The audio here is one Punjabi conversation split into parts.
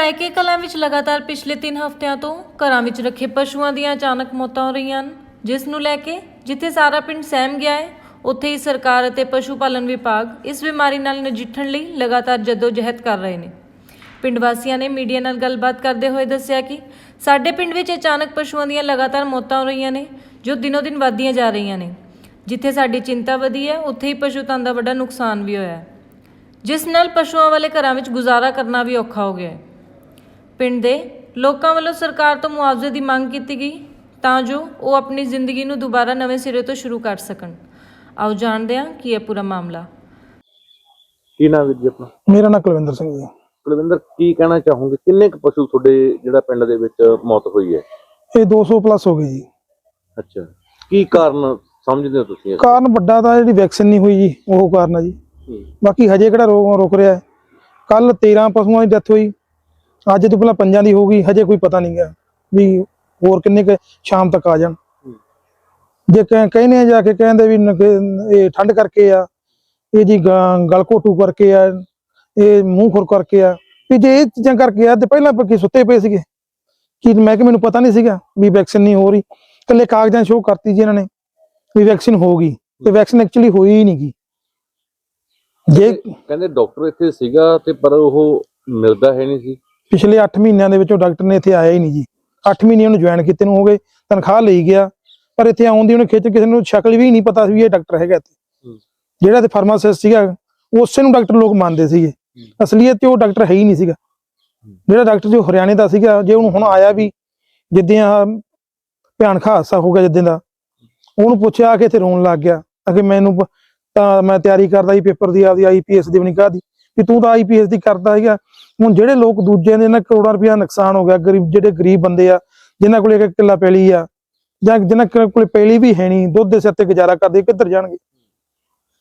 ਰਾਇਕੇ ਕਲਾਂ ਵਿੱਚ ਲਗਾਤਾਰ ਪਿਛਲੇ 3 ਹਫ਼ਤਿਆਂ ਤੋਂ ਘਰਾਂ ਵਿੱਚ ਰੱਖੇ ਪਸ਼ੂਆਂ ਦੀਆਂ ਅਚਾਨਕ ਮੌਤਾਂ ਹੋ ਰਹੀਆਂ ਹਨ, ਜਿਸ ਨੂੰ ਲੈ ਕੇ ਜਿੱਥੇ ਸਾਰਾ ਪਿੰਡ ਸਹਿਮ ਗਿਆ ਹੈ, ਉੱਥੇ ਹੀ ਸਰਕਾਰ ਅਤੇ ਪਸ਼ੂ ਪਾਲਣ ਵਿਭਾਗ ਇਸ ਬਿਮਾਰੀ ਨਾਲ ਨਜਿੱਠਣ ਲਈ ਲਗਾਤਾਰ ਜਦੋਜਹਿਦ ਕਰ ਰਹੇ ਨੇ। ਪਿੰਡ ਵਾਸੀਆਂ ਨੇ ਮੀਡੀਆ ਨਾਲ ਗੱਲਬਾਤ ਕਰਦੇ ਹੋਏ ਦੱਸਿਆ ਕਿ ਸਾਡੇ ਪਿੰਡ ਵਿੱਚ ਅਚਾਨਕ ਪਸ਼ੂਆਂ ਦੀਆਂ ਲਗਾਤਾਰ ਮੌਤਾਂ ਹੋ ਰਹੀਆਂ ਨੇ, ਜੋ ਦਿਨੋ ਦਿਨ ਵੱਧਦੀਆਂ ਜਾ ਰਹੀਆਂ ਨੇ। ਜਿੱਥੇ ਸਾਡੀ ਚਿੰਤਾ ਵਧੀ ਹੈ, ਉੱਥੇ ਹੀ ਪਸ਼ੂ ਧਨ ਦਾ ਵੱਡਾ ਨੁਕਸਾਨ ਵੀ ਹੋਇਆ ਹੈ। ਜਿਸ ਨਾਲ ਪਸ਼ੂਆਂ ਵਾਲੇ ਘਰਾਂ ਵਿੱਚ ਗੁਜ਼ਾਰਾ ਕਰਨਾ ਵੀ ਔਖਾ ਹੋ ਗਿਆ ਹੈ। ਪਿੰਡ ਦੇ ਲੋਕਾਂ ਵੱਲੋਂ ਸਰਕਾਰ ਤੋਂ ਮੁਆਵਜ਼ੇ ਦੀ ਮੰਗ ਕੀਤੀ ਗਈ ਤਾਂ ਜੋ ਉਹ ਆਪਣੀ ਜ਼ਿੰਦਗੀ ਨੂੰ ਦੁਬਾਰਾ ਨਵੇਂ ਸਿਰੇ ਤੋਂ ਸ਼ੁਰੂ ਕਰ ਸਕਣ। ਆਓ ਜਾਣਦੇ ਹਾਂ ਕੀ ਹੈ ਪੂਰਾ ਮਾਮਲਾ। ਕੀ ਨਾਮ ਵੀਰ ਜੀ ਆਪਣਾ? ਮੇਰਾ ਨਾਮ ਕੁਲਵਿੰਦਰ ਸਿੰਘ ਜੀ। ਕੁਲਵਿੰਦਰ ਕੀ ਕਹਿਣਾ ਚਾਹੋਗੇ? ਕਿੰਨੇ ਕੁ ਪਸ਼ੂ ਤੁਹਾਡੇ ਜਿਹੜਾ ਪਿੰਡ ਦੇ ਵਿੱਚ ਮੌਤ ਹੋਈ ਹੈ? ਇਹ 200 ਪਲੱਸ ਹੋ ਗਈ ਜੀ। ਅੱਛਾ। ਕੀ ਕਾਰਨ ਸਮਝਦੇ ਹੋ ਤੁਸੀਂ ਇਸ? ਕਾਰਨ ਵੱਡਾ ਤਾਂ ਜਿਹੜੀ ਵੈਕਸੀਨ ਨਹੀਂ ਹੋਈ ਜੀ ਉਹ ਕਾਰਨ ਆ ਜੀ। ਹੂੰ। ਬਾਕੀ ਹਜੇ ਕਿਹੜਾ ਰੋ- ਰੁਕ ਰਿਹਾ ਕੱਲ 13 ਪਸ਼ੂਆਂ ਦੀ ਡੈਥ ਹੋਈ। ਅੱਜ ਤੋਂ ਪਹਿਲਾਂ ਪੰਜਾਂ ਦੀ ਹੋ ਗਈ ਹਜੇ ਕੋਈ ਪਤਾ ਨਹੀਂ ਗਿਆ ਵੀ ਹੋਰ ਕਿੰਨੇ ਕੁ ਸ਼ਾਮ ਤੱਕ ਆ ਜਾਣ। ਜੇ ਕਹਿ- ਕਹਿੰਦੇ ਆ ਜਾ ਕੇ ਕਹਿੰਦੇ ਵੀ ਇਹ ਠੰਡ ਕਰਕੇ ਆ ਇਹ ਜੀ ਗਲ ਘੋਟੂ ਕਰਕੇ ਆ ਇਹ ਮੂੰਹ ਖੁਰ ਕਰਕੇ ਆ ਵੀ ਜੇ ਇਹ ਚੀਜ਼ਾਂ ਕਰਕੇ ਆ ਤੇ ਪਹਿਲਾਂ ਪੱਕੀ ਸੁੱਤੇ ਪਏ ਸੀਗੇ? ਕਿ ਮੈਂ ਕਿ ਮੈਨੂੰ ਪਤਾ ਨਹੀਂ ਸੀਗਾ ਵੀ ਵੈਕਸੀਨ ਨਹੀਂ ਹੋ ਰਹੀ। ਇਕੱਲੇ ਕਾਗਜ਼ਾਂ ਸ਼ੋਅ ਕਰਤੀ ਜੀ ਇਹਨਾਂ ਨੇ ਵੀ ਵੈਕਸੀਨ ਹੋ ਗਈ ਤੇ ਵੈਕਸੀਨ ਐਕਚੁਅਲੀ ਹੋਈ ਹੀ ਨਹੀਂ ਗੀ। ਜੇ ਕਹਿੰਦੇ ਡਾਕਟਰ ਇੱਥੇ ਸੀਗਾ ਤੇ ਪਰ ਉਹ ਮਿਲਦਾ ਹੈ ਨਹੀਂ ਸੀ। ਪਿਛਲੇ 8 ਮਹੀਨਿਆਂ ਦੇ ਵਿੱਚੋਂ ਡਾਕਟਰ ਨੇ ਇੱਥੇ ਆਇਆ ਹੀ ਨਹੀਂ ਜੀ। 8 ਮਹੀਨੇ ਉਹਨੂੰ ਜੁਆਇਨ ਕੀਤੇ ਨੂੰ ਹੋ ਗਏ ਤਨਖਾਹ ਲਈ ਗਿਆ ਪਰ ਇੱਥੇ ਆਉਣ ਦੀ ਉਹਨੇ ਖਿੱਚ ਕਿਸੇ ਨੂੰ ਸ਼ਕਲ ਵੀ ਨਹੀਂ ਪਤਾ ਸੀ ਵੀ ਇਹ ਡਾਕਟਰ ਹੈਗਾ ਇੱਥੇ। ਜਿਹੜਾ ਤੇ ਫਾਰਮਾਸਿਸਟ ਸੀਗਾ ਉਸੇ ਨੂੰ ਡਾਕਟਰ ਲੋਕ ਮੰਨਦੇ ਸੀਗੇ। ਅਸਲੀਅਤ ਤੇ ਉਹ ਡਾਕਟਰ ਹੈ ਹੀ ਨਹੀਂ ਸੀਗਾ। ਜਿਹੜਾ ਡਾਕਟਰ ਜੋ ਹਰਿਆਣੇ ਦਾ ਸੀਗਾ ਜੇ ਉਹਨੂੰ ਹੁਣ ਆਇਆ ਵੀ ਜਿੱਦਾਂ ਭਿਆਨਕ ਹਾਦਸਾ ਹੋ ਗਿਆ ਜਿੱਦਾਂ ਦਾ ਉਹਨੂੰ ਪੁੱਛਿਆ ਕਿ ਇੱਥੇ ਰੋਣ ਲੱਗ ਗਿਆ। ਅਗੇ ਮੈਨੂੰ ਤਾਂ ਮੈਂ ਤਿਆਰੀ ਕਰਦਾ ਸੀ ਪੇਪਰ ਦੀ ਆਪਦੀ ਆਈਪੀਐਸ ਦੀ ਬਣੀ ਦੀ ਵੀ ਤੂੰ ਤਾਂ ਆਈਪੀਐਸ ਦੀ ਕਰਦਾ ਹੈਗਾ ਹੁਣ ਜਿਹੜੇ ਲੋਕ ਦੂਜਿਆਂ ਦੇ ਨਾਲ ਕਰੋੜਾਂ ਰੁਪਇਆ ਨੁਕਸਾਨ ਹੋ ਗਿਆ ਗਰੀਬ ਜਿਹੜੇ ਗਰੀਬ ਬੰਦੇ ਆ ਜਿਨ੍ਹਾਂ ਕੋਲੇ ਇੱਕ ਕਿੱਲਾ ਪੈਲੀ ਆ ਜਾਂ ਜਿਨ੍ਹਾਂ ਕੋਲ- ਪੈਲੀ ਵੀ ਹੈ ਨਹੀਂ ਦੁੱਧ ਦੇ ਸਿਰ ਤੇ ਗੁਜ਼ਾਰਾ ਕਰਦੇ ਕਿੱਧਰ ਜਾਣਗੇ?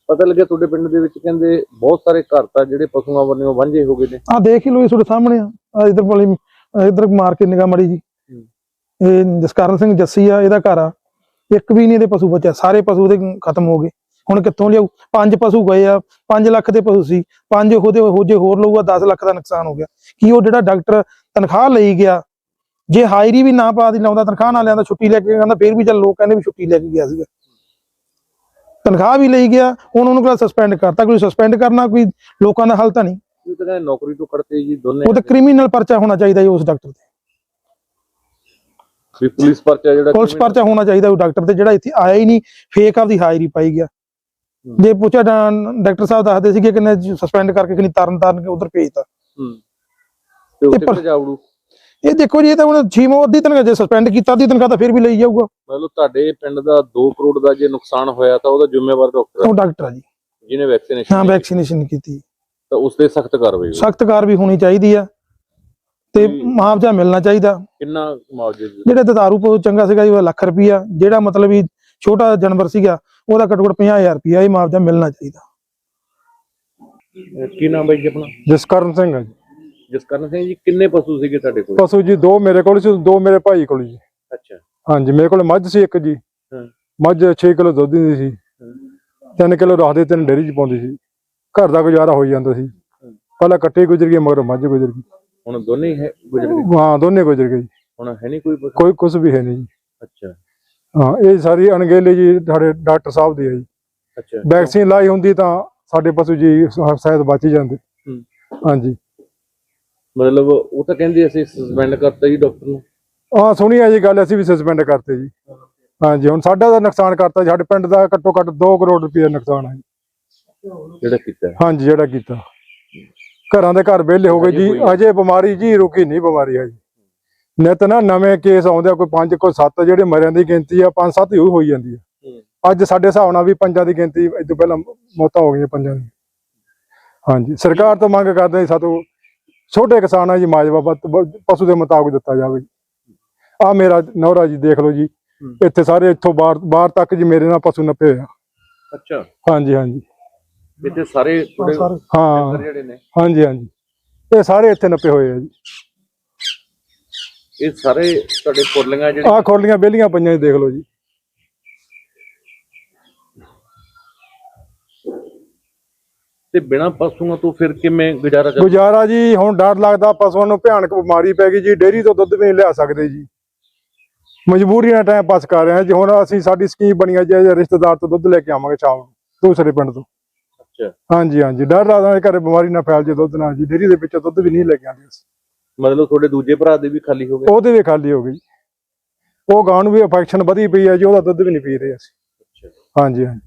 ਪਤਾ ਲੱਗਿਆ ਤੁਹਾਡੇ ਪਿੰਡ ਦੇ ਵਿੱਚ ਕਹਿੰਦੇ ਬਹੁਤ ਸਾਰੇ ਘਰ ਤਾਂ ਜਿਹੜੇ ਪਸ਼ੂਆਂ ਵੱਲੋਂ ਵਾਂਝੇ ਹੋ ਗਏ ਨੇ। ਆਹ ਦੇਖ ਹੀ ਲੋ ਤੁਹਾਡੇ ਸਾਹਮਣੇ ਆ। ਇਧਰ ਵਾਲੀ ਇਧਰ ਮਾਰ ਕੇ ਨਿਗਾਹ ਮੜੀ ਜੀ। ਇਹ ਜਸਕਰਨ ਸਿੰਘ ਜੱਸੀ ਆ ਇਹਦਾ ਘਰ ਆ। ਇੱਕ ਵੀ ਨਹੀਂ ਇਹਦੇ ਪਸ਼ੂ ਬਚਿਆ ਸਾਰੇ ਪਸ਼ੂ ਉਹਦੇ ਖਤਮ ਹੋ ਗਏ। ਹੁਣ ਕਿੱਥੋਂ ਲਿਆਉ ਪੰਜ ਪਸ਼ੂ ਗਏ ਆ 5 ਲੱਖ ਦੇ ਪਸ਼ੂ ਸੀ ਪੰਜ ਉਹਦੇ ਹੋ ਜੇ ਹੋਰ ਲਊਗਾ 10 ਲੱਖ ਦਾ ਨੁਕਸਾਨ ਹੋ ਗਿਆ। ਕੀ ਉਹ ਜਿਹੜਾ ਡਾਕਟਰ ਤਨਖਾਹ ਲਈ ਗਿਆ ਜੇ ਹਾਇਰੀ ਵੀ ਨਾ ਪਾ ਦੀ ਲਾਉਂਦਾ ਤਨਖਾਹ ਨਾ ਲਿਆਂਦਾ ਛੁੱਟੀ ਲੈ ਕੇ ਕਹਿੰਦਾ ਫੇਰ ਵੀ ਚੱਲ ਲੋਕ ਕਹਿੰਦੇ ਵੀ ਛੁੱਟੀ ਲੈ ਕੇ ਗਿਆ ਸੀਗਾ। ਤਨਖਾਹ ਵੀ ਲਈ ਗਿਆ ਹੁਣ ਉਹਨੂੰ ਕਿਹੜਾ ਸਸਪੈਂਡ ਕਰਤਾ ਕੋਈ ਸਸਪੈਂਡ ਕਰਨਾ ਕੋਈ ਲੋਕਾਂ ਦਾ ਹੱਲ ਤਾਂ ਨਹੀਂ। ਉਹ ਤਾਂ ਕਹਿੰਦੇ ਨੌਕਰੀ ਤੋਂ ਕੱਢਤੇ ਜੀ ਦੋਨੇ ਉਹ ਤਾਂ ਕ੍ਰਿਮੀਨਲ ਪਰਚਾ ਹੋਣਾ ਚਾਹੀਦਾ ਜੀ ਉਸ ਡਾਕਟਰ ਤੇ। ਵੀ ਪੁਲਿਸ ਪਰਚਾ ਜਿਹੜਾ ਪੁਲਿਸ ਪਰਚਾ ਹੋਣਾ ਚਾਹੀਦਾ ਉਹ ਡਾਕਟਰ ਤੇ ਜਿਹੜਾ ਇੱਥੇ ਆਇਆ ਹੀ ਨਹੀਂ ਫੇਕ ਆਪਦੀ ਹਾਜ਼ਰੀ ਪਾਈ ਗਿਆ। ਜੇ ਪੁੱਛਿਆ ਤਾਂ ਡਾਕਟਰ ਸਾਹਿਬ ਦੱਸਦੇ ਸੀਗੇ ਕਿ ਨੇ ਸਸਪੈਂਡ ਕਰਕੇ ਕਿ ਨਹੀਂ ਤਰਨ ਤਾਰਨ ਕੇ ਉਧਰ ਭੇਜਤਾ। ਹੂੰ। ਤੇ ਉੱਥੇ ਪਰ- ਭਜਾਉੜੂ ਇਹ ਦੇਖੋ ਜੀ ਇਹ ਤਾਂ ਹੁਣ ਛੀਮੋ ਅੱਧੀ ਤਨਖਾਹ ਜੇ ਸਸਪੈਂਡ ਕੀਤਾ ਅੱਧੀ ਤਨਖਾਹ ਤਾਂ ਫਿਰ ਵੀ ਲਈ ਜਾਊਗਾ। ਮਤਲਬ ਤੁਹਾਡੇ ਪਿੰਡ ਦਾ 2 ਕਰੋੜ ਦਾ ਜੇ ਨੁਕਸਾਨ ਹੋਇਆ ਤਾਂ ਉਹਦਾ ਜ਼ਿੰਮੇਵਾਰ ਡਾਕਟਰ ਹੈ ਉਹ ਡਾਕਟਰ ਆ ਜੀ। ਜਿਹਨੇ ਵੈਕਸੀਨੇਸ਼ਨ ਹਾਂ ਵੈਕਸੀਨੇਸ਼ਨ ਕੀਤੀ। ਤਾਂ ਉਸ ਤੇ ਸਖਤ ਕਾਰਵਾਈ ਸਖਤ ਕਾਰ ਵੀ ਹੋਣੀ ਚਾਹੀਦੀ ਆ। ਤੇ ਜੀ। ਮੁਆਵਜ਼ਾ ਮਿਲਣਾ ਚਾਹੀਦਾ। ਕਿੰਨਾ ਮੁਆਵਜ਼ੇ ਦੀ ਜਿਹੜੇ ਦਤਾਰੂ ਪੋ ਚੰਗਾ ਸੀਗਾ ਜੀ ਉਹ ਲੱਖ ਰੁਪਈਆ। ਜਿਹੜਾ ਮਤਲਬ ਵੀ ਛੋਟਾ ਜਾਨਵਰ ਸੀਗਾ ਉਹਦਾ ਘੱਟੋ ਘੱਟ 50000 ਰੁਪਈਆ ਇਹ ਮੁਆਵਜ਼ਾ ਮਿਲਣਾ ਚਾਹੀਦਾ। ਕੀ ਨਾਮ ਬਾਈ ਜੀ ਆਪਣਾ? ਜਸਕਰਨ ਸਿੰਘ ਹੈ ਜੀ। ਜਸਕਰਨ ਸਿੰਘ ਜੀ ਕਿੰਨੇ ਪਸ਼ੂ ਸੀਗੇ ਤੁਹਾਡੇ ਕੋਲ? ਪਸ਼ੂ ਜੀ ਦੋ ਮੇਰੇ ਕੋਲ ਸੀ ਦੋ ਮੇਰੇ ਭਾਈ ਕੋਲ ਜੀ। ਅੱਛਾ। ਹਾਂਜੀ ਮੇਰੇ ਕੋਲ ਮੱਝ ਸੀ ਇੱਕ ਜੀ। ਮੱਝ 6 ਕਿਲੋ ਦੁੱਧ ਦਿੰਦੀ ਸੀ। 3 ਕਿਲੋ ਰੱਖਦੇ ਤਿੰਨ ਡੇਰੀ ਚ ਪਾਉਂਦੀ ਸੀ। ਘਰ ਦਾ ਗੁਜ਼ਾਰਾ ਹੋਈ ਜਾਂਦਾ ਸੀ। ਪਹਿਲਾਂ ਕੱਟੇ ਗੁਜ਼ਰ ਗਏ ਮਗਰ ਮੱਝ ਗੁਜ਼ਰ ਗਈ। ਹੁਣ ਦੋਨੇ ਗੁਜ਼ਰ ਗਏ? ਹਾਂ ਦੋਨੇ ਗੁਜ਼ਰ ਗਏ ਜੀ। ਹੁਣ ਹੈ ਨਹੀਂ ਕੋਈ ਕੋਈ ਕੁਝ ਵੀ ਹੈ ਨਹੀਂ ਜੀ। ਅੱਛਾ। ਹਾਂ ਇਹ ਸਾਰੀ ਅਣਗਹਿਲੀ ਜੀ ਸਾਡੇ ਡਾਕਟਰ ਸਾਹਿਬ ਦੀ ਹੈ ਜੀ। ਅੱਛਾ। ਵੈਕਸੀਨ ਲਾਈ ਹੁੰਦੀ ਤਾਂ ਸਾਡੇ ਪਸ਼ੂ ਜੀ ਸ਼ਾਇਦ ਬਚ ਹੀ ਜਾਂਦੇ। ਹਾਂਜੀ। ਮਤਲਬ ਉਹ ਤਾਂ ਕਹਿੰਦੇ ਅਸੀਂ ਸਸਪੈਂਡ ਕਰਤਾ ਜੀ ਡਾਕਟਰ ਨੂੰ। ਹਾਂ ਸੁਣੀ ਹੈ ਜੀ ਗੱਲ ਅਸੀਂ ਵੀ ਸਸਪੈਂਡ ਕਰਤੇ ਜੀ। ਹਾਂਜੀ ਹੁਣ ਸਾਡਾ ਤਾਂ ਨੁਕਸਾਨ ਕਰਤਾ ਸਾਡੇ ਪਿੰਡ ਦਾ ਘੱਟੋ ਘੱਟ 2 ਕਰੋੜ ਰੁਪਏ ਨੁਕਸਾਨ ਹੈ। ਜਿਹੜਾ ਕੀਤਾ। ਹਾਂਜੀ ਜਿਹੜਾ ਕੀਤਾ। ਘਰਾਂ ਦੇ ਘਰ ਵਿਹਲੇ ਹੋ ਗਏ ਜੀ ਅਜੇ ਬਿਮਾਰੀ ਜੀ ਰੁਕੀ ਨਹੀਂ ਬਿਮਾਰੀ ਹੈ ਜੀ। ਨਿਤ ਨਾ ਨਵੇਂ ਕੇਸ ਆਉਂਦੇ ਆ ਕੋਈ 5 ਕੋਈ 7 ਜਿਹੜੇ ਮਰਿਆਂ ਦੀ ਗਿਣਤੀ ਆ 5-7 ਹੀ ਹੋਈ ਜਾਂਦੀ ਆ। ਅੱਜ ਸਾਡੇ ਹਿਸਾਬ ਨਾਲ ਵੀ ਪੰਜਾਂ ਦੀ ਗਿਣਤੀ ਇਹ ਤੋਂ ਪਹਿਲਾਂ ਮੌਤਾਂ ਹੋ ਗਈਆਂ ਪੰਜਾਂ ਦੀ। ਹਾਂਜੀ ਸਰਕਾਰ ਤੋਂ ਮੰਗ ਕਰਦੇ ਸਾਤੋਂ ਛੋਟੇ ਕਿਸਾਨਾਂ ਜੀ ਮਾਜਵਾ ਪਸ਼ੂ ਦੇ ਮੁਤਾਬਕ ਦਿੱਤਾ ਜਾਵੇ। ਆ ਮੇਰਾ ਨੌਰਾ ਜੀ ਦੇਖ ਲਓ ਜੀ। ਇੱਥੇ ਸਾਰੇ ਇੱਥੋਂ ਬਾਹਰ ਬਾਹਰ ਤੱਕ ਜੀ ਮੇਰੇ ਨਾਲ ਪਸ਼ੂ ਨੱਪੇ ਹੋਏ ਆ। ਅੱਛਾ। ਹਾਂਜੀ ਹਾਂਜੀ। ਇੱਥੇ ਸਾਰੇ ਹਾਂ ਜਿਹੜੇ ਨੇ ਹਾਂਜੀ ਹਾਂਜੀ। ਇਹ ਸਾਰੇ ਇੱਥੇ ਨੱਪੇ ਹੋਏ ਆ ਜੀ। ਇਹ ਸਾਰੇ ਤੁਹਾਡੇ ਪੁਰਲੀਆਂ ਜਿਹੜੇ ਆਹ ਖੋਲੀਆਂ ਬੇਲੀਆਂ ਪਈਆਂ ਜੀ ਦੇਖ ਲਓ ਜੀ। ਤੇ ਬਿਨਾਂ ਪਸ਼ੂਆਂ ਤੋਂ ਫਿਰ ਕਿਵੇਂ ਗੁਜ਼ਾਰਾ ਚੱਲ ਗੁਜ਼ਾਰਾ ਜੀ ਹੁਣ ਡਰ ਲੱਗਦਾ ਪਸ਼ੂਆਂ ਨੂੰ ਭਿਆਨਕ ਬਿਮਾਰੀ ਪੈ ਗਈ ਜੀ ਡੇਅਰੀ ਤੋਂ ਦੁੱਧ ਵੀ ਨਹੀਂ ਲਿਆ ਸਕਦੇ ਜੀ। ਮਜਬੂਰੀ ਨਾਲ ਟਾਈਮ ਪਾਸ ਕਰ ਰਹੇ ਹਾਂ ਜੀ ਹੁਣ ਅਸੀਂ ਸਾਡੀ ਸਕੀਮ ਬਣੀ ਹੈ ਜੀ ਰਿਸ਼ਤੇਦਾਰ ਤੋਂ ਦੁੱਧ ਲੈ ਕੇ ਆਵਾਂਗੇ ਸ਼ਾਮ ਨੂੰ ਦੂਸਰੇ ਪਿੰਡ ਤੋਂ। ਅੱਛਾ। ਹਾਂਜੀ ਹਾਂਜੀ ਡਰ ਲੱਗਦਾ ਘਰੇ ਬਿਮਾਰੀ ਨਾ ਫੈਲ ਜੇ ਦੁੱਧ ਨਾਲ ਜੀ ਡੇਅਰੀ ਦੇ ਵਿੱਚ ਦੁੱਧ ਵੀ ਨਹੀਂ ਲੈ ਕੇ ਆਉਂਦੇ ਅਸੀਂ। ਮਤਲਬ ਤੁਹਾਡੇ ਦੂਜੇ ਭਰਾ ਦੇ ਵੀ ਖਾਲੀ ਹੋ ਗਏ? ਉਹਦੇ ਵੀ ਖਾਲੀ ਹੋ ਗਈ ਉਹ ਗਾਂ ਨੂੰ ਵੀ ਇਨਫੈਕਸ਼ਨ ਵਧੀ ਪਈ ਹੈ ਜੀ ਉਹਦਾ ਦੁੱਧ ਵੀ ਨਹੀਂ ਪੀ ਰਹੇ ਅਸੀਂ। ਹਾਂਜੀ ਹਾਂਜੀ।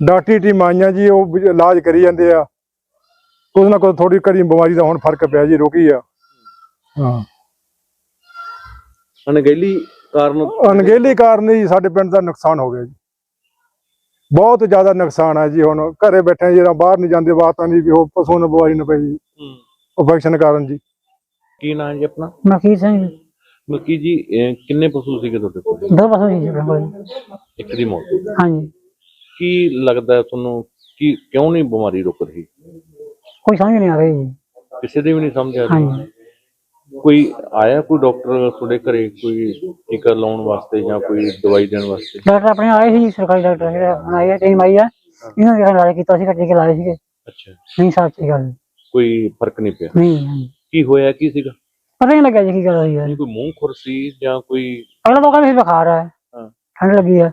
ਡਾਕਟਰੀ ਟੀਮ ਆਈਆਂ ਜੀ ਉਹ ਇਲਾਜ ਕਰੀ ਜਾਂਦੇ ਆ। ਕੁਝ ਨਾ ਕੁਝ ਥੋੜੀ ਘੜੀ ਬਿਮਾਰੀ ਦਾ ਹੁਣ ਫ਼ਰਕ ਪਿਆ ਜੀ ਰੁਕੀ ਆ। ਹਾਂ। ਅਣਗਹਿਲੀ ਕਾਰਨ ਅਣਗਹਿਲੀ ਕਾਰਨ ਹੀ ਸਾਡੇ ਪਿੰਡ ਦਾ ਨੁਕਸਾਨ ਹੋ ਗਿਆ ਜੀ। ਬਹੁਤ ਜ਼ਿਆਦਾ ਨੁਕਸਾਨ ਹੈ ਜੀ ਹੁਣ। ਘਰੇ ਬੈਠੇ ਜਿਹੜਾ ਬਾਹਰ ਨਹੀਂ ਜਾਂਦੇ ਬਾਤਾਂ ਨਹੀਂ ਵੀ ਉਹ ਪਸ਼ੂ ਨੂੰ ਬਿਮਾਰੀ ਨਾ ਪਈ। ਹੂੰ। ਇਨਫੈਕਸ਼ਨ ਕਾਰਨ ਜੀ। ਕੀ ਨਾਂ ਹੈ ਜੀ ਆਪਣਾ? ਮਲਕੀਤ ਸਿੰਘ ਜੀ, ਮਲਕੀ ਜੀ ਕਿੰਨੇ ਪਸ਼ੂ ਸੀਗੇ ਤੁਹਾਡੇ ਕੋਲ? ਦੋ ਪਾਸੋਂ ਜੀ ਆਪਣੇ ਕੋਲ। ਇੱਕ ਦੀ ਮੌਤ ਹੋ ਗਈ। ਹਾਂਜੀ। ਕੀ ਲੱਗਦਾ ਹੈ ਤੁਹਾਨੂੰ ਕਿ ਕਿਉਂ ਨਹੀਂ ਬਿਮਾਰੀ ਰੁਕ ਰਹੀ? ਕੋਈ ਸਮਝ ਨਹੀਂ ਆ ਰਹੀ ਜੀ। ਕਿਸੇ ਦੀ ਵੀ ਨਹੀਂ ਸਮਝ ਆ ਰਹੀ। ਹਾਂਜੀ। ਕੋਈ ਆਇਆ ਕੋਈ ਡਾਕਟਰ ਤੁਹਾਡੇ ਘਰੇ ਕੋਈ ਟੀਕਾ ਲਾਉਣ ਵਾਸਤੇ ਜਾਂ ਕੋਈ ਦਵਾਈ ਦੇਣ ਵਾਸਤੇ? ਡਾਕਟਰ ਆਪਣੇ ਆਏ ਸੀ ਜੀ, ਸਰਕਾਰੀ ਡਾਕਟਰ ਜਿਹੜੇ ਹੁਣ ਆਏ ਟੀਮ ਆਈ ਆ। ਇਹਨਾਂ ਦੇ ਨਾਲ ਕੀਤਾ ਸੀ ਟੀਕੇ ਲਾਏ ਸੀਗੇ। ਅੱਛਾ। ਨਹੀਂ ਸੱਚੀ ਗੱਲ। ਕੋਈ ਫ਼ਰਕ ਨਹੀਂ ਪਿਆ? ਨਹੀਂ ਹਾਂਜੀ। ਕੀ ਹੋਇਆ ਕੀ ਸੀਗਾ? ਪਤਾ ਨਹੀਂ ਲੱਗਿਆ ਜੀ ਕੀ ਗੱਲ ਹੋਈ ਹੈ। ਨਹੀਂ ਕੋਈ ਮੂੰਹ ਖੁਰਸੀ ਜਾਂ ਕੋਈ ਅਗਲਾ ਤਾਂ ਕਹਿੰਦਾ ਸੀ ਬੁਖਾਰ ਹੈ। ਹਾਂ। ਠੰਡ ਲੱਗੀ ਹੈ।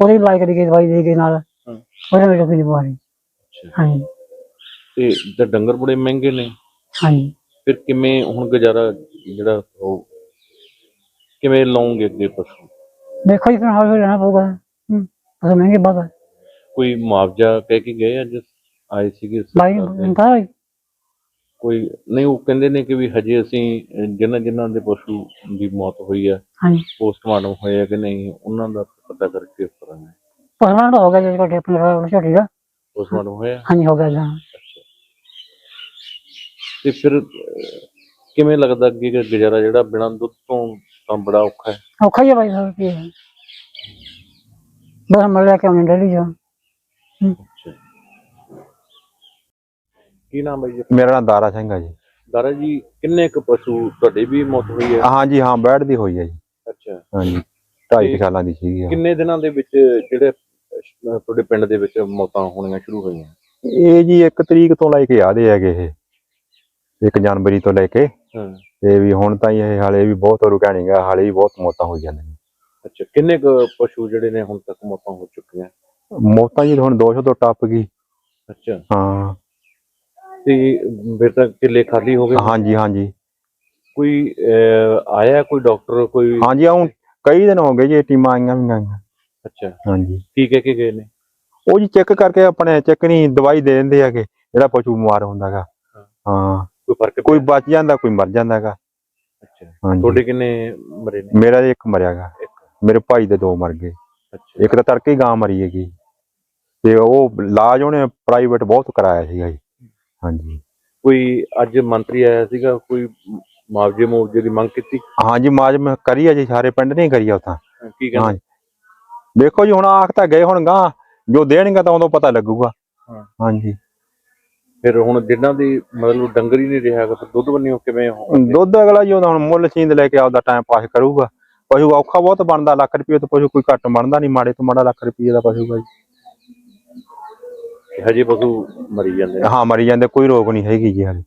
ਉਹਦੀ ਇਲਾਜ ਕਰੀ ਗਈ ਦਵਾਈ ਦੇ ਕੇ ਨਾਲ। ਹਾਂ। ਉਹਦੇ ਵਿੱਚ ਕੋਈ ਬਿਮਾਰੀ ਅੱਛਾ। ਹਾਂਜੀ। ਤੇ ਤੇ ਡੰਗਰ ਬੜੇ ਮਹਿੰਗੇ ਨੇ। ਹਾਂਜੀ। ਫਿਰ ਕਿਵੇਂ ਹੁਣ ਗੁਜ਼ਾਰਾ ਜਿਹੜਾ ਉਹ ਕਿਵੇਂ ਲਾਉਂਗੇ ਅੱਗੇ ਪਸ਼ੂ? ਦੇਖੋ ਜੀ ਫਿਰ ਹੌਲੀ ਹੌਲੀ ਰਹਿਣਾ ਪਊਗਾ। ਹੂੰ ਉਹ ਮਹਿੰਗੇ ਬਹੁਤ ਹੈ। ਕੋਈ ਮੁਆਵਜ਼ਾ ਕਹਿ ਕੇ ਗਏ ਅੱਜ ਆਏ ਸੀਗੇ? ਸਰਕਾਰ ਦੇ? ਇੰਤਾ ਕੋਈ ਨਹੀਂ ਉਹ ਕਹਿੰਦੇ ਨੇ ਕਿ ਵੀ ਹਜੇ ਅਸੀਂ ਅਹ, ਜਿਨ੍ਹਾਂ ਜਿਨ੍ਹਾਂ ਦੇ ਪਸ਼ੂ ਦੀ ਮੌਤ ਹੋਈ ਹੈ ਹਾਂਜੀ। ਪੋਸਟਮਾਰਟਮ ਹੋਇਆ ਕਿ ਨਹੀਂ ਉਹਨਾਂ ਦਾ ਪਤਾ ਕਰਕੇ ਕਰਾਂਗੇ ਪਰਮਾਨੈਂਟ ਹੋ। ਗਿਆ ਜੀ ਤੁਹਾਡੇ ਆਪਣੇ ਕੋਲ ਛੋਟੀ ਦਾ। ਪੋਸਟਮਾਰਟਮ ਹੋਇਆ? ਹਾਂਜੀ ਹੋ ਗਿਆ ਜੀ ਅੱਛਾ। ਤੇ ਫਿਰ ਅਹ, ਕਿਵੇਂ ਲੱਗਦਾ ਅੱਗੇ ਕਿ ਗੁਜ਼ਾਰਾ ਜਿਹੜਾ ਬਿਨਾਂ ਦੁੱਧ ਤੋਂ ਤਾਂ ਬੜਾ ਔਖਾ ਹੈ? ਔਖਾ ਹੀ ਹੈ ਬਾਈ ਸਾਹਿਬ ਕੀ ਹੈ। ਬਸ ਮਰ ਲਿਆ ਕਿ ਉਹਨੇ ਡੇਲੀ ਜਾ। ਕੀ ਨਾਮ ਹੈ ਜੀ? ਮੇਰਾ ਨਾਮ ਦਾਰਾ ਸਿੰਘ ਹੈ ਜੀ। ਦਾਰਾ ਜੀ ਕਿੰਨੇ ਕੁ ਪਸ਼ੂ ਤੁਹਾਡੇ ਵੀ ਮੌਤ ਹੋਈ ਹੈ? ਹਾਂਜੀ ਹਾਂ ਬੈਠ ਦੀ ਹੋਈ ਹੈ ਜੀ। ਅੱਛਾ। ਢਾਈ ਕੁ ਤੇ ਸਾਲਾਂ ਦੀ ਸੀਗੀ। ਕਿੰਨੇ ਦਿਨਾਂ ਦੇ ਵਿੱਚ ਜਿਹੜੇ ਤੁਹਾਡੇ ਪਿੰਡ ਦੇ ਵਿੱਚ ਮੌਤਾਂ ਹੋਣੀਆਂ ਸ਼ੁਰੂ ਹੋਈਆਂ? ਇਹ ਜੀ 1 ਤਰੀਕ ਤੋਂ ਲੈ ਕੇ ਆਦੇ ਹੈਗੇ ਇਹ। 1 ਜਨਵਰੀ ਤੋਂ ਲੈ ਕੇ। ਹਾਂ। ਤੇ ਵੀ ਹੁਣ ਤਾਂ ਇਹ ਹਾਲੇ ਵੀ ਬਹੁਤ ਰੁਕਿਆ ਨਹੀਂ ਗਾ ਹਾਲੇ ਵੀ ਬਹੁਤ ਮੌਤਾਂ ਹੋਈ ਜਾਂਦੀਆਂ ਅੱਛਾ ਕਿੰਨੇ ਕੁ ਪਸ਼ੂ ਜਿਹੜੇ ਨੇ ਹੁਣ ਤੱਕ ਮੌਤਾਂ ਹੋ ਚੁੱਕੀਆਂ? ਮੌਤਾਂ ਜੀ ਹੁਣ 200 ਤੋਂ ਟੱਪ ਗਈ। ਅੱਛਾ। ਹਾਂ। ਤੇ ਫਿਰ ਤਾਂ ਕਿੱਲੇ ਖਾਲੀ ਹੋ ਗਏ। ਹਾਂਜੀ ਹਾਂਜੀ। ਕੋਈ ਅਹ, ਆਇਆ ਕੋਈ ਡਾਕਟਰ ਕੋਈ? ਹਾਂਜੀ ਹੁਣ ਕਈ ਦਿਨ ਹੋ ਗਏ ਜੀ ਟੀਮਾਂ ਆਈਆਂ ਵੀ ਆਈਆਂ ਅੱਛਾ। ਹਾਂਜੀ। ਕੀ ਕਹਿ ਕੇ ਗਏ ਨੇ? ਉਹ ਜੀ ਚੈੱਕ ਕਰਕੇ ਆਪਣੇ ਚੈੱਕ ਨਹੀਂ ਦਵਾਈ ਦੇ ਦਿੰਦੇ ਹੈਗੇ ਜਿਹੜਾ ਪਸ਼ੂ ਬਿਮਾਰ ਹੁੰਦਾਗਾ ਹਾਂ। ਕੋਈ ਫ਼ਰਕ ਕੋਈ ਬਚ ਜਾਂਦਾ ਕੋਈ ਮਰ ਜਾਂਦਾਗਾ ਅੱਛਾ। ਹਾਂਜੀ। ਤੁਹਾਡੇ ਕਿੰਨੇ ਮਰੇ ਨੇ? ਮੇਰਾ ਜੀ ਇੱਕ। ਮਰਿਆਗਾ ਮੇਰੇ ਭਾਈ ਦੇ ਦੋ ਮਰ ਗਏ। ਅੱਛਾ। ਇੱਕ ਤਾਂ ਤੜਕੇ ਹੀ ਗਾਂ ਮਰੀ ਹੈਗੀ। ਤੇ ਉਹ ਇਲਾਜ ਉਹਨੇ ਪ੍ਰਾਈਵੇਟ ਬਹੁਤ ਕਰਾਇਆ ਸੀਗਾ ਜੀ। ਹਾਂਜੀ। ਕੋਈ ਅੱਜ ਮੰਤਰੀ ਆਇਆ ਸੀਗਾ ਕੋਈ ਮੁਆਵਜ਼ੇ ਮੁਆਵਜ਼ੇ ਦੀ ਮੰਗ ਕੀਤੀ? ਹਾਂਜੀ ਮਾਜ ਮੈਂ ਕਰੀ ਆ ਜੀ ਸਾਰੇ ਪਿੰਡ ਨੇ ਕਰੀ ਆ ਉਥਾਂ ਕੀ ਕਹਿੰਦੇ? ਹਾਂਜੀ। ਦੇਖੋ ਜੀ ਹੁਣ ਆਖ ਤਾਂ ਗਏ ਹੁਣ ਗਾਂ ਜੋ ਦੇਣਗੇ ਤਾਂ ਉਦੋਂ ਪਤਾ ਲੱਗੂਗਾ। ਹਾਂ। ਹਾਂਜੀ। ਫਿਰ ਹੁਣ ਜਿਨ੍ਹਾਂ ਦੀ ਮਤਲਬ ਡੰਗਰ ਹੀ ਨਹੀਂ ਰਿਹਾ ਹੈਗਾ ਤਾਂ ਦੁੱਧ ਬੰਨਿਓ ਕਿਵੇਂ ਹੋ- ਦੁੱਧ ਅਗਲਾ ਜੀ ਉਹਦਾ ਹੁਣ ਮੁੱਲ ਚੀਂਦ ਲੈ ਕੇ ਆਪਦਾ ਟਾਈਮ ਪਾਸ ਕਰੂਗਾ। ਪਸ਼ੂ ਔਖਾ ਬਹੁਤ ਬਣਦਾ ਲੱਖ ਰੁਪਏ ਤੋਂ ਪਸ਼ੂ ਕੋਈ ਘੱਟ ਬਣਦਾ ਨਹੀਂ ਮਾੜੇ ਤੋਂ ਮਾੜਾ ਲੱਖ ਰੁਪਏ ਦਾ ਪਸ਼ੂ ਗਾ ਜੀ। ਹਜੇ ਪਸ਼ੂ ਮਰੀ ਜਾਂਦੇ ਨੇ ਹਾਂ ਮਰੀ ਜਾਂਦੇ ਕੋਈ ਰੋਗ ਨਹੀਂ ਹੈਗੀ ਜੀ ਹਾਲੇ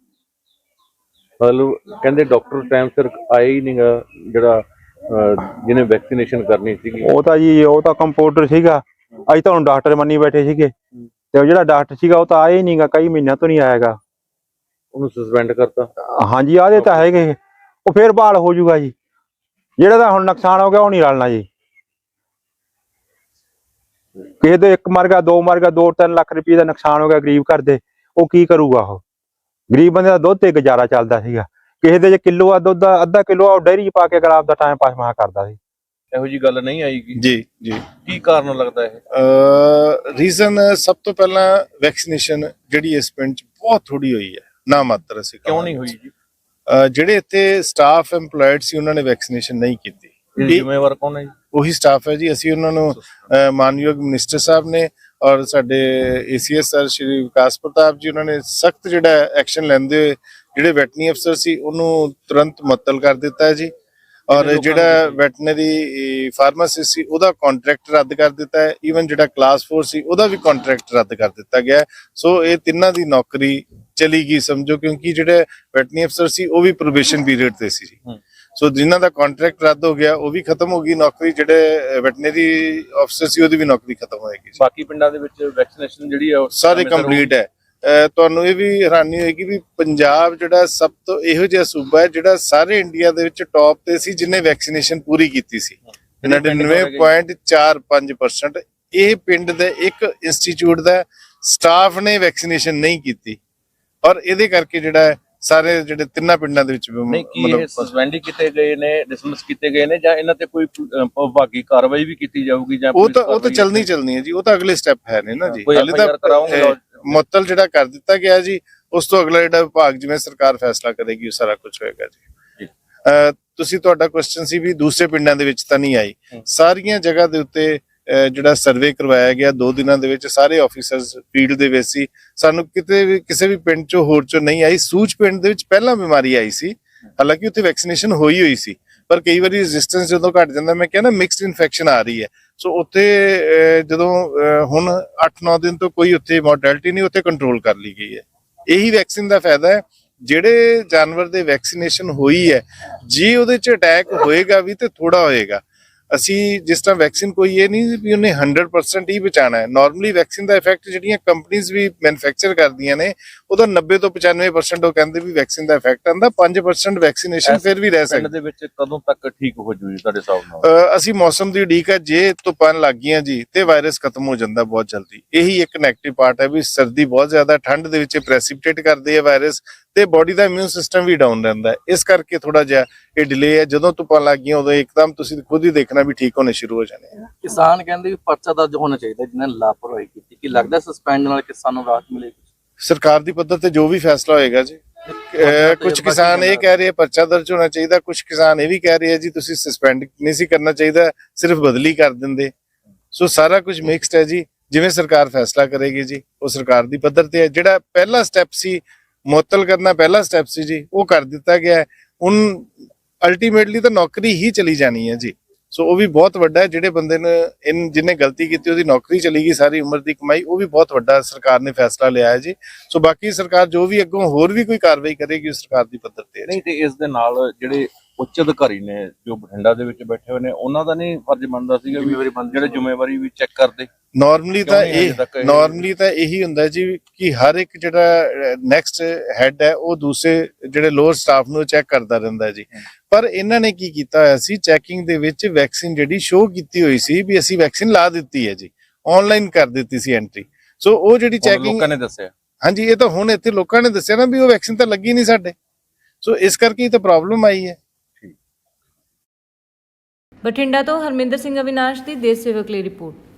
ਮਤਲਬ ਕਹਿੰਦੇ ਡਾਕਟਰ ਟਾਈਮ ਸਿਰ ਆਇਆ ਹੀ ਨਹੀਂਗਾ ਜਿਹੜਾ ਅਹ, ਜਿਹਨੇ ਵੈਕਸੀਨੇਸ਼ਨ ਕਰਨੀ ਸੀਗੀ। ਉਹ ਤਾਂ ਜੀ ਉਹ ਤਾਂ ਕੰਪਿਊਟਰ ਸੀਗਾ। ਅਸੀਂ ਤਾਂ ਹੁਣ ਡਾਕਟਰ ਮੰਨੀ ਬੈਠੇ ਸੀਗੇ। ਤੇ ਉਹ ਜਿਹੜਾ ਡਾਕਟਰ ਸੀਗਾ ਉਹ ਤਾਂ ਆਇਆ ਹੀ ਨਹੀਂਗਾ ਕਈ ਮਹੀਨਿਆਂ ਤੋਂ ਨਹੀਂ ਆਏਗਾ ਉਹਨੂੰ ਸਸਪੈਂਡ ਕਰਤਾ। ਹਾਂਜੀ ਆਦੇ ਤਾਂ ਹੈਗੇ। ਉਹ ਫੇਰ ਬਹਾਲ ਹੋ ਜਾਊਗਾ ਜੀ। ਜਿਹੜਾ ਤਾਂ ਹੁਣ ਨੁਕਸਾਨ ਹੋ ਗਿਆ ਉਹ ਨਹੀਂ ਰਲਣਾ ਜੀ। ਕਿਸੇ ਦੇ ਇੱਕ ਮਰ ਗਿਆ ਦੋ ਮਰ ਗਿਆ 2-3 ਲੱਖ ਰੁਪਏ ਦਾ ਨੁਕਸਾਨ ਹੋ ਗਿਆ ਗਰੀਬ ਘਰ ਦੇ ਉਹ ਕੀ ਕਰੂਗਾ ਉਹ? ਗਰੀਬ ਬੰਦੇ ਦਾ ਦੁੱਧ ਤੇ ਗੁਜ਼ਾਰਾ ਚੱਲਦਾ ਸੀਗਾ। ਕਿਸੇ ਦੇ ਜੇ ਕਿਲੋ ਆ ਦੁੱਧ ਦਾ ਅੱਧਾ ਕਿਲੋ ਆ ਉਹ ਡੈਰੀ 'ਚ ਪਾ ਕੇ ਅਗਰ ਆਪਦਾ ਟਾਈਮ ਪਾਸ ਮਹਾ ਕਰਦਾ ਸੀ। ਇਹੋ ਜੀ ਗੱਲ ਨਹੀਂ ਆਈਗੀ। ਜੀ ਜੀ। ਕੀ ਕਾਰਨ ਲੱਗਦਾ ਇਹ? ਰੀਜ਼ਨ ਸਭ ਤੋਂ ਪਹਿਲਾਂ ਵੈਕਸੀਨੇਸ਼ਨ ਜਿਹੜੀ ਇਸ ਪਿੰਡ ਚ ਬਹੁਤ ਥੋੜੀ ਹੋਈ ਹੈ ਨਾ ਮਾਤਰ ਅਸੀਂ ਕਿਉਂ ਨਹੀਂ। ਹੋਈ ਜੀ? ਅਹ, ਜਿਹੜੇ ਇੱਥੇ ਸਟਾਫ EMPLOYED ਸੀ ਉਹਨਾਂ ਨੇ ਵੈਕਸੀਨੇਸ਼ਨ ਨਹੀਂ ਕੀਤੀ। ਇਹ ਜ਼ਿੰਮੇਵਾਰ ਕੌਣ ਹੈ ਜੀ? ਉਹੀ ਸਟਾਫ ਹੈ ਜੀ। ਅਸੀਂ ਉਹਨਾਂ ਨੂੰ ਮਾਨਯੋਗ ਮਿਨਿਸਟਰ ਸਾਹਿਬ ਨੇ ਔਰ ਸਾਡੇ ਏਸੀਐਸ ਸਰ ਸ਼੍ਰੀ ਵਿਕਾਸ ਪ੍ਰਤਾਪ ਜੀ ਉਹਨਾਂ ਨੇ ਸਖਤ ਜਿਹੜਾ ਐਕਸ਼ਨ ਲੈਂਦੇ ਹੋਏ ਜਿਹੜੇ ਵੈਟਰਨਰੀ ਅਫਸਰ ਸੀ ਉਹਨੂੰ ਤੁਰੰਤ ਮੁਅੱਤਲ ਕਰ ਦਿੱਤਾ ਹੈ ਜੀ। ਔਰ ਜਿਹੜਾ ਨੂੰ ਵੈਟਰਨਰੀ ਫਾਰਮਾਸਿਸਟ ਸੀ ਉਹਦਾ ਕੰਟਰੈਕਟ ਰੱਦ ਕਰ ਦਿੱਤਾ ਹੈ। ਈਵਨ ਜਿਹੜਾ ਕਲਾਸ 4 ਸੀ ਉਹਦਾ ਵੀ ਕੰਟਰੈਕਟ ਰੱਦ ਕਰ ਦਿੱਤਾ ਗਿਆ। ਸੋ ਇਹ ਤਿੰਨਾਂ ਦੀ ਨੌਕਰੀ ਚਲੀ ਗਈ ਸਮਝੋ ਕਿਉਂਕਿ ਜਿਹੜੇ ਵੈਟਰਨਰੀ ਅਫਸਰ ਸੀ ਉਹ ਵੀ ਪ੍ਰੋਬੇਸ਼ਨ ਪੀਰੀਅਡ ਤੇ ਸੀ ਜੀ। ਸੋ ਜਿਨ੍ਹਾਂ ਦਾ ਕੰਟਰੈਕਟ ਰੱਦ ਹੋ ਗਿਆ ਉਹ ਵੀ ਖਤਮ ਹੋ ਗਈ ਨੌਕਰੀ ਜਿਹੜੇ ਵੈਟਰਨਰੀ ਅਫਸਰ ਸੀ ਉਹਦੀ ਵੀ ਨੌਕਰੀ ਖਤਮ ਹੋਏਗੀ। ਬਾਕੀ ਪਿੰਡਾਂ ਦੇ ਵਿੱਚ ਵੈਕਸੀਨੇਸ਼ਨ ਜਿਹੜੀ ਉਹ ਸਾਰੇ ਕੰਪਲੀਟ ਹੈ। ਤੁਹਾਨੂੰ ਇਹ ਵੀ ਹੈਰਾਨੀ ਹੋਏਗੀ ਵੀ ਪੰਜਾਬ ਜਿਹੜਾ ਸਭ ਤੋਂ ਇਹੋ ਜਿਹਾ ਸੂਬਾ ਹੈ ਜਿਹੜਾ ਸਾਰੇ ਇੰਡੀਆ ਦੇ ਵਿੱਚ ਟੌਪ ਤੇ ਸੀ ਜਿਨੇ ਵੈਕਸੀਨੇਸ਼ਨ ਪੂਰੀ ਕੀਤੀ ਸੀ। ਜਿਹੜੇ ਪਿੰਡ ਤੋਂ ਹੈਗੇ। 99.45% ਇਹ ਪਿੰਡ ਦੇ ਇੱਕ ਇੰਸਟੀਚਿਊਟ ਦਾ ਸਟਾਫ ਨੇ ਵੈਕਸੀਨੇਸ਼ਨ ਨਹੀਂ ਕੀਤੀ। ਔਰ ਇਹਦੇ ਕਰਕੇ ਜਿਹੜਾ ਹੈ, ਸਾਰੇ ਜਿਹੜੇ ਤਿੰਨਾਂ ਪਿੰਡਾਂ ਦੇ ਵਿੱਚ ਨਹੀਂ ਕੀ ਇਹ ਸਸਪੈਂਡ ਕੀਤੇ ਗਏ ਨੇ ਡਿਸਮਿਸ ਕੀਤੇ ਗਏ ਨੇ ਜਾਂ ਇਹਨਾਂ ਤੇ ਕੋਈ ਵਿਭਾਗੀ ਕਾਰਵਾਈ ਵੀ ਕੀਤੀ ਜਾਊਗੀ ਜਾਂ ਉਹ ਤਾਂ ਉਹ ਤਾਂ ਚੱਲਣੀ ਚੱਲਣੀ ਹੈ ਜੀ ਉਹ ਤਾਂ ਅਗਲੇ ਸਟੈਪ ਹੈ ਨੇ ਨਾ ਜੀ। ਹਾਲੇ ਤਾਂ ਮੁਅੱਤਲ ਜਿਹੜਾ ਕਰ ਦਿੱਤਾ ਗਿਆ ਜੀ ਉਸ ਤੋਂ ਅਗਲਾ ਜਿਹੜਾ ਵਿਭਾਗ ਜਿਵੇਂ ਸਰਕਾਰ ਫੈਸਲਾ ਕਰੇਗੀ ਉਹ ਸਾਰਾ ਕੁਝ ਹੋਏਗਾ ਜੀ। ਤੁਸੀਂ ਤੁਹਾਡਾ ਕੁਐਸਚਨ ਸੀ ਵੀ ਦੂਸਰੇ ਪਿੰਡਾਂ ਦੇ ਵਿੱਚ ਤਾਂ ਨਹੀਂ ਆਈ। ਸਾਰੀਆਂ ਜਗ੍ਹਾ ਦੇ ਉੱਤੇ ਜਿਹੜਾ ਸਰਵੇ ਕਰਵਾਇਆ ਗਿਆ ਦੋ ਦਿਨਾਂ ਦੇ ਵਿੱਚ, ਸਾਰੇ ਆਫੀਸਰਸ ਫੀਲਡ ਦੇ ਵਿੱਚ ਸੀ। ਸਾਨੂੰ ਕਿਤੇ ਵੀ, ਕਿਸੇ ਵੀ ਪਿੰਡ ਚੋਂ, ਹੋਰ ਚੋਂ ਨਹੀਂ ਆਈ। ਸੂਚ ਪਿੰਡ ਦੇ ਵਿੱਚ ਪਹਿਲਾਂ ਬਿਮਾਰੀ ਆਈ ਸੀ। ਹਾਲਾਂਕਿ ਉੱਥੇ ਵੈਕਸੀਨੇਸ਼ਨ ਹੋਈ ਹੋਈ ਸੀ, ਪਰ ਕਈ ਵਾਰੀ ਰੈਜ਼ਿਸਟੈਂਸ ਜਦੋਂ ਘਟ ਜਾਂਦਾ, ਮੈਂ ਕਹਿੰਦਾ ਮਿਕਸਡ ਇਨਫੈਕਸ਼ਨ ਆ ਰਹੀ ਹੈ। ਸੋ ਉੱਥੇ ਜਦੋਂ ਹੁਣ 8-9 ਦਿਨ ਤੋਂ ਕੋਈ ਉੱਥੇ ਮੋਰਟੈਲਿਟੀ ਨਹੀਂ, ਉੱਥੇ ਕੰਟਰੋਲ ਕਰ ਲਈ ਗਈ ਹੈ। ਇਹੀ ਵੈਕਸੀਨ ਦਾ ਫਾਇਦਾ ਹੈ। ਜਿਹੜੇ ਜਾਨਵਰ ਦੇ ਵੈਕਸੀਨੇਸ਼ਨ ਹੋਈ ਹੈ, ਜੇ ਉਹਦੇ ਚ ਅਟੈਕ ਹੋਏਗਾ ਵੀ ਤੇ ਥੋੜਾ ਹੋਏਗਾ। ਅਸੀਂ ਜਿਸ ਤਰ੍ਹਾਂ ਵੈਕਸੀਨ ਕੋਈ ਇਹ ਨਹੀਂ ਵੀ ਉਹਨੇ 100% ਹੀ ਬਚਾਣਾ ਹੈ। ਨਾਰਮਲੀ ਵੈਕਸੀਨ ਦਾ ਇਫੈਕਟ ਜਿਹੜੀਆਂ ਕੰਪਨੀਆਂ ਵੀ ਮੈਨੂਫੈਕਚਰ ਕਰਦੀਆਂ ਨੇ ਉਹਦਾ 90 ਤੋਂ 95% ਉਹ ਕਹਿੰਦੇ ਵੀ ਵੈਕਸੀਨ ਦਾ ਇਫੈਕਟ ਆਂਦਾ 5% ਵੈਕਸੀਨੇਸ਼ਨ ਫਿਰ ਵੀ ਰਹਿ ਪਿੰਡ ਸਕਦੀ। ਦੇ ਵਿੱਚ ਕਦੋਂ ਤੱਕ ਠੀਕ ਹੋ ਜੂਗੀ ਤੁਹਾਡੇ ਹਿਸਾਬ ਨਾਲ? ਅਸੀਂ ਮੌਸਮ ਦੀ ਉਡੀਕ ਹੈ ਜੇ ਧੁੱਪਾਂ ਲੱਗ ਗਈਆਂ ਜੀ ਤੇ ਵਾਇਰਸ ਖਤਮ ਹੋ ਜਾਂਦਾ ਬਹੁਤ ਜਲਦੀ। ਇਹੀ ਇੱਕ ਨੈਗੇਟਿਵ ਪਾਰਟ ਹੈ ਵੀ ਸਰਦੀ ਬਹੁਤ ਜ਼ਿਆਦਾ ਠੰਡ ਦੇ ਵਿੱਚ ਪ੍ਰੈਸਿਪਿਟੇਟ ਕਰਦੀ ਹੈ ਵਾਇਰਸ ਤੇ ਬਾਡੀ ਦਾ ਇਮਿਊਨ ਸਿਸਟਮ ਵੀ ਡਾਊਨ ਰਹਿੰਦਾ ਹੈ। ਇਸ ਕਰਕੇ ਥੋੜਾ ਜਿਹਾ ਇਹ ਡਿਲੇ ਹੈ। ਜਦੋਂ ਧੁੱਪਾਂ ਲੱਗ ਗਈਆਂ ਉਦੋਂ ਇੱਕਦਮ ਤੁਸੀਂ ਖੁਦ ਹੀ ਦੇਖਣਾ ਵੀ ਠੀਕ ਹੋਣੇ ਸ਼ੁਰੂ ਹੋ ਜਾਣੇ ਆ। ਕਿਸਾਨ ਕਹਿੰਦੇ ਵੀ ਪਰਚਾ ਦਰਜ ਹੋਣਾ ਚਾਹੀਦਾ ਜਿਨ੍ਹਾਂ ਲਾਪਰਵਾਹੀ ਕੀਤੀ। ਕਿ ਲੱਗਦਾ ਸਸਪੈਂਡ ਨਾਲ ਕਿਸਾਨ ਨੂੰ ਰਾਹਤ ਮਿਲੇਗੀ? ਸਰਕਾਰ ਦੀ ਪੱਧਰ ਤੇ ਜੋ ਵੀ ਫੈਸਲਾ ਹੋਏਗਾ ਜੀ। ਕੁਝ ਕਿਸਾਨ ਇਹ ਕਹਿ ਰਹੇ ਪਰਚਾ ਦਰਜ ਹੋਣਾ ਚਾਹੀਦਾ। ਕੁਝ ਕਿਸਾਨ ਇਹ ਵੀ ਕਹਿ ਰਹੇ ਜੀ ਤੁਸੀਂ ਸਸਪੈਂਡ ਨਹੀਂ ਸੀ ਕਰਨਾ ਚਾਹੀਦਾ ਸਿਰਫ ਬਦਲੀ ਕਰ ਦਿੰਦੇ। ਸੋ ਸਾਰਾ ਕੁਝ ਮਿਕਸਡ ਹੈ ਜੀ। ਜਿਵੇਂ ਸਰਕਾਰ ਫੈਸਲਾ ਕਰੇਗੀ ਜੀ ਉਹ ਸਰਕਾਰ ਦੀ ਪੱਧਰ ਤੇ ਹੈ। ਜਿਹੜਾ ਪਹਿਲਾ ਸਟੈਪ ਸੀ ਮੁਅੱਤਲ ਕਰਨਾ ਪਹਿਲਾ ਸਟੈਪ ਸੀ ਜੀ ਉਹ ਕਰ ਦਿੱਤਾ ਗਿਆ ਹੁਣ ਅਲਟੀਮੇਟਲੀ ਤਾਂ ਨੌਕਰੀ ਹੀ ਚਲੀ ਜਾਣੀ ਹੈ ਜੀ। ਸੋ ਉਹ ਵੀ ਬਹੁਤ ਵੱਡਾ ਹੈ, ਜਿਹੜੇ ਬੰਦੇ ਨੇ ਇਨ ਜਿਹਨੇ ਗਲਤੀ ਕੀਤੀ, ਉਹਦੀ ਨੌਕਰੀ ਚਲੀ ਗਈ, ਸਾਰੀ ਉਮਰ ਦੀ ਕਮਾਈ, ਉਹ ਵੀ ਬਹੁਤ ਵੱਡਾ ਸਰਕਾਰ ਨੇ ਫੈਸਲਾ ਲਿਆ ਹੈ ਜੀ। ਸੋ ਬਾਕੀ ਸਰਕਾਰ ਜੋ ਵੀ ਅੱਗੋਂ ਹੋਰ ਵੀ ਕੋਈ ਕਾਰਵਾਈ ਕਰੇਗੀ ਸਰਕਾਰ ਦੀ ਪੱਧਰ ਤੇ ਹੈ ਨਹੀਂ, ਤੇ ਇਸ ਦੇ ਨਾਲ ਜਿਹੜੇ ਉੱਚ ਅਧਿਕਾਰੀ ਨੇ ਜੋ ਬਠਿੰਡਾ ਦੇ ਵਿੱਚ ਬੈਠੇ ਹੋਏ ਨੇ ਉਹਨਾਂ ਦਾ ਨਹੀਂ ਫਰਜ਼ ਬਣਦਾ ਸੀਗਾ ਵੀ ਜਿਹੜੇ ਜ਼ਿੰਮੇਵਾਰੀ ਵੀ ਚੈੱਕ ਕਰਦੇ। ਨਾਰਮਲੀ ਤਾਂ ਇਹ ਨਾਰਮਲੀ ਤਾਂ ਇਹੀ ਹੁੰਦਾ ਜੀ ਕਿ ਹਰ ਇੱਕ ਜਿਹੜਾ ਨੈਕਸਟ ਹੈਡ ਹੈ ਉਹ ਦੂਸਰੇ ਜਿਹੜੇ ਲੋਅਰ ਸਟਾਫ ਨੂੰ ਚੈੱਕ ਕਰਦਾ ਰਹਿੰਦਾ ਜੀ। ਪਰ ਇਹਨਾਂ ਨੇ ਕੀ ਕੀਤਾ ਹੋਇਆ ਸੀ ਚੈਕਿੰਗ ਦੇ ਵਿੱਚ ਵੈਕਸੀਨ ਜਿਹੜੀ ਸ਼ੋਅ ਕੀਤੀ ਹੋਈ ਸੀ ਵੀ ਅਸੀਂ ਵੈਕਸੀਨ ਲਾ ਦਿੱਤੀ ਹੈ ਜੀ ਆਨਲਾਈਨ ਕਰ ਦਿੱਤੀ ਸੀ ਐਂਟਰੀ ਸੋ ਉਹ ਜਿਹੜੀ ਚੈਕਿੰਗ ਲੋਕਾਂ ਨੇ ਦੱਸਿਆ। ਹਾਂਜੀ ਇਹ ਤਾਂ ਹੁਣ ਇੱਥੇ ਲੋਕਾਂ ਨੇ ਦੱਸਿਆ ਨਾ ਵੀ ਉਹ ਵੈਕਸੀਨ ਤਾਂ ਲੱਗੀ ਨਹੀਂ ਸਾਡੇ। ਸੋ ਇਸ ਕਰਕੇ ਹੀ ਤਾਂ ਪ੍ਰੋਬਲਮ ਆਈ ਹੈ। ਬਠਿੰਡਾ ਤੋਂ ਹਰਮਿੰਦਰ ਸਿੰਘ ਅਵਿਨਾਸ਼ ਦੀ ਦੇਸ਼ ਸੇਵਕ ਲਈ ਰਿਪੋਰਟ।